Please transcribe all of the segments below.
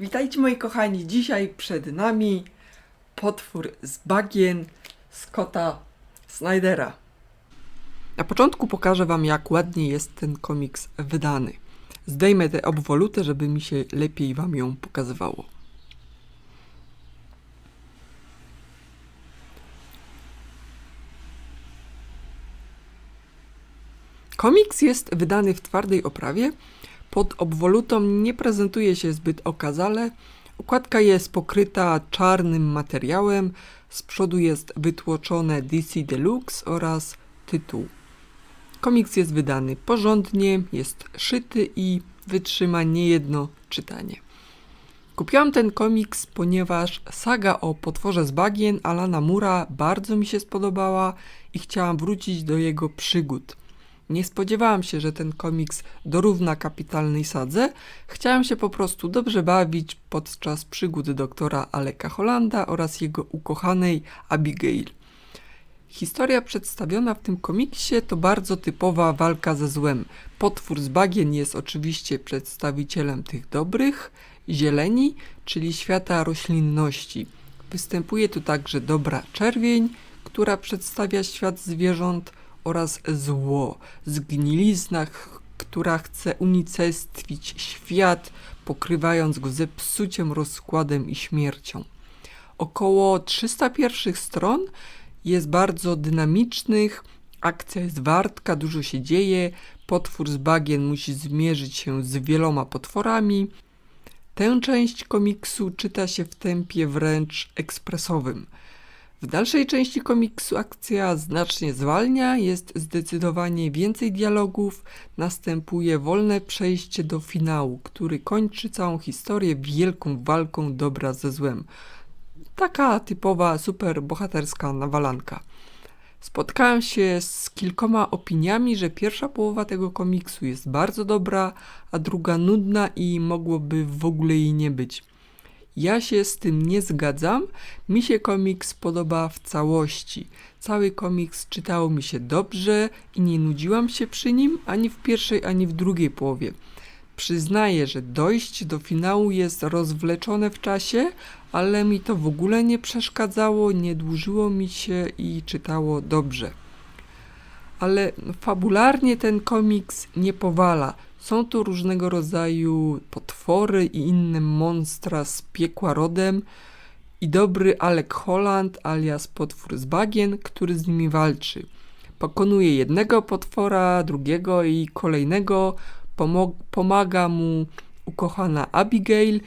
Witajcie moi kochani, dzisiaj przed nami potwór z bagien Scotta Snydera. Na początku pokażę wam jak ładnie jest ten komiks wydany. Zdejmę tę obwolutę, żeby mi się lepiej wam ją pokazywało. Komiks jest wydany w twardej oprawie. Pod obwolutą nie prezentuje się zbyt okazale. Okładka jest pokryta czarnym materiałem. Z przodu jest wytłoczone DC Deluxe oraz tytuł. Komiks jest wydany porządnie, jest szyty i wytrzyma niejedno czytanie. Kupiłam ten komiks, ponieważ saga o potworze z bagien Alana Mura bardzo mi się spodobała i chciałam wrócić do jego przygód. Nie spodziewałam się, że ten komiks dorówna kapitalnej sadze. Chciałam się po prostu dobrze bawić podczas przygód doktora Aleka Hollanda oraz jego ukochanej Abigail. Historia przedstawiona w tym komiksie to bardzo typowa walka ze złem. Potwór z bagien jest oczywiście przedstawicielem tych dobrych, zieleni, czyli świata roślinności. Występuje tu także dobra czerwień, która przedstawia świat zwierząt oraz zło, zgnilizna, która chce unicestwić świat, pokrywając go zepsuciem, rozkładem i śmiercią. Około 300 pierwszych stron jest bardzo dynamicznych, akcja jest wartka, dużo się dzieje, potwór z bagien musi zmierzyć się z wieloma potworami. Tę część komiksu czyta się w tempie wręcz ekspresowym. W dalszej części komiksu akcja znacznie zwalnia, jest zdecydowanie więcej dialogów, następuje wolne przejście do finału, który kończy całą historię wielką walką dobra ze złem. Taka typowa super bohaterska nawalanka. Spotkałem się z kilkoma opiniami, że pierwsza połowa tego komiksu jest bardzo dobra, a druga nudna i mogłoby w ogóle jej nie być. Ja się z tym nie zgadzam. Mi się komiks podoba w całości. Cały komiks czytało mi się dobrze i nie nudziłam się przy nim ani w pierwszej, ani w drugiej połowie. Przyznaję, że dojście do finału jest rozwleczone w czasie, ale mi to w ogóle nie przeszkadzało, nie dłużyło mi się i czytało dobrze. Ale fabularnie ten komiks nie powala. Są tu różnego rodzaju potwory i inne monstra z piekła rodem i dobry Alec Holland alias potwór z bagien, który z nimi walczy. Pokonuje jednego potwora, drugiego i kolejnego. Pomaga mu ukochana Abigail,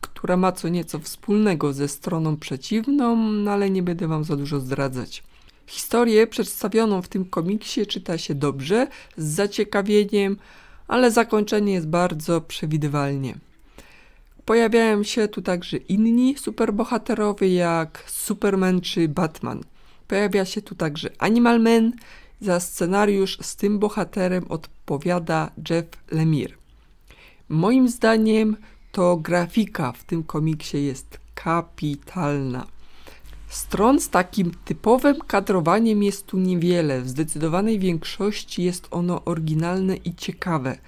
która ma co nieco wspólnego ze stroną przeciwną, no ale nie będę wam za dużo zdradzać. Historię przedstawioną w tym komiksie czyta się dobrze, z zaciekawieniem, ale zakończenie jest bardzo przewidywalnie. Pojawiają się tu także inni superbohaterowie jak Superman czy Batman. Pojawia się tu także Animal Man. Za scenariusz z tym bohaterem odpowiada Jeff Lemire. Moim zdaniem to grafika w tym komiksie jest kapitalna. Stron z takim typowym kadrowaniem jest tu niewiele. W zdecydowanej większości jest ono oryginalne i ciekawe.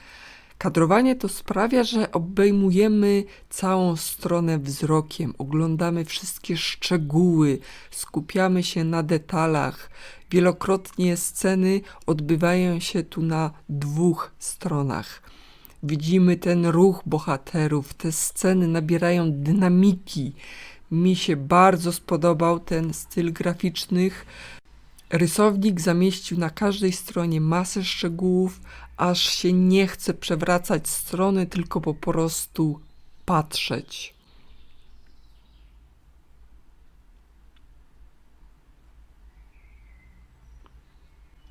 Kadrowanie to sprawia, że obejmujemy całą stronę wzrokiem, oglądamy wszystkie szczegóły, skupiamy się na detalach. Wielokrotnie sceny odbywają się tu na dwóch stronach. Widzimy ten ruch bohaterów, te sceny nabierają dynamiki. Mi się bardzo spodobał ten styl graficznych. Rysownik zamieścił na każdej stronie masę szczegółów, aż się nie chce przewracać strony, tylko po prostu patrzeć.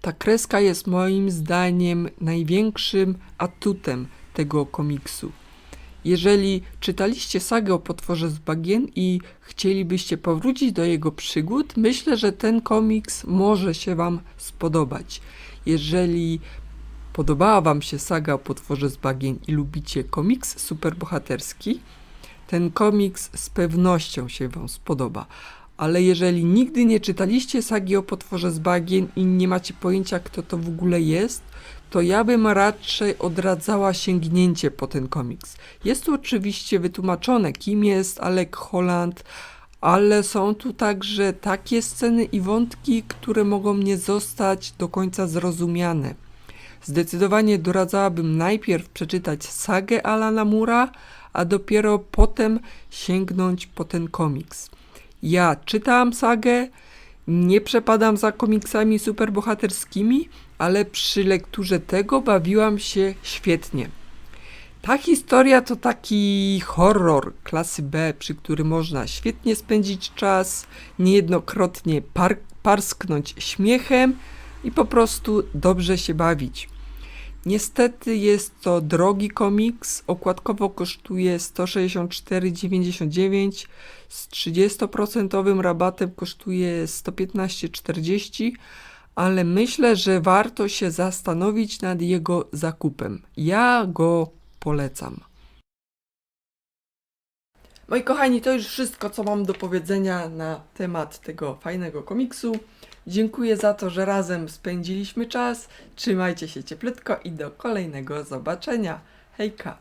Ta kreska jest moim zdaniem największym atutem tego komiksu. Jeżeli czytaliście sagę o potworze z bagien i chcielibyście powrócić do jego przygód, myślę, że ten komiks może się Wam spodobać. Jeżeli podobała Wam się saga o potworze z bagien i lubicie komiks superbohaterski, ten komiks z pewnością się Wam spodoba. Ale jeżeli nigdy nie czytaliście sagi o potworze z bagien i nie macie pojęcia, kto to w ogóle jest, to ja bym raczej odradzała sięgnięcie po ten komiks. Jest tu oczywiście wytłumaczone, kim jest Alec Holland, ale są tu także takie sceny i wątki, które mogą nie zostać do końca zrozumiane. Zdecydowanie doradzałabym najpierw przeczytać sagę Alana Mura, a dopiero potem sięgnąć po ten komiks. Ja czytałam sagę, nie przepadam za komiksami superbohaterskimi, ale przy lekturze tego bawiłam się świetnie. Ta historia to taki horror klasy B, przy którym można świetnie spędzić czas, niejednokrotnie par- parsknąć śmiechem i po prostu dobrze się bawić. Niestety jest to drogi komiks, okładkowo kosztuje 164,99, z 30% rabatem kosztuje 115,40, ale myślę, że warto się zastanowić nad jego zakupem. Ja go polecam. Moi kochani, to już wszystko, co mam do powiedzenia na temat tego fajnego komiksu. Dziękuję za to, że razem spędziliśmy czas. Trzymajcie się cieplutko i do kolejnego zobaczenia. Hejka!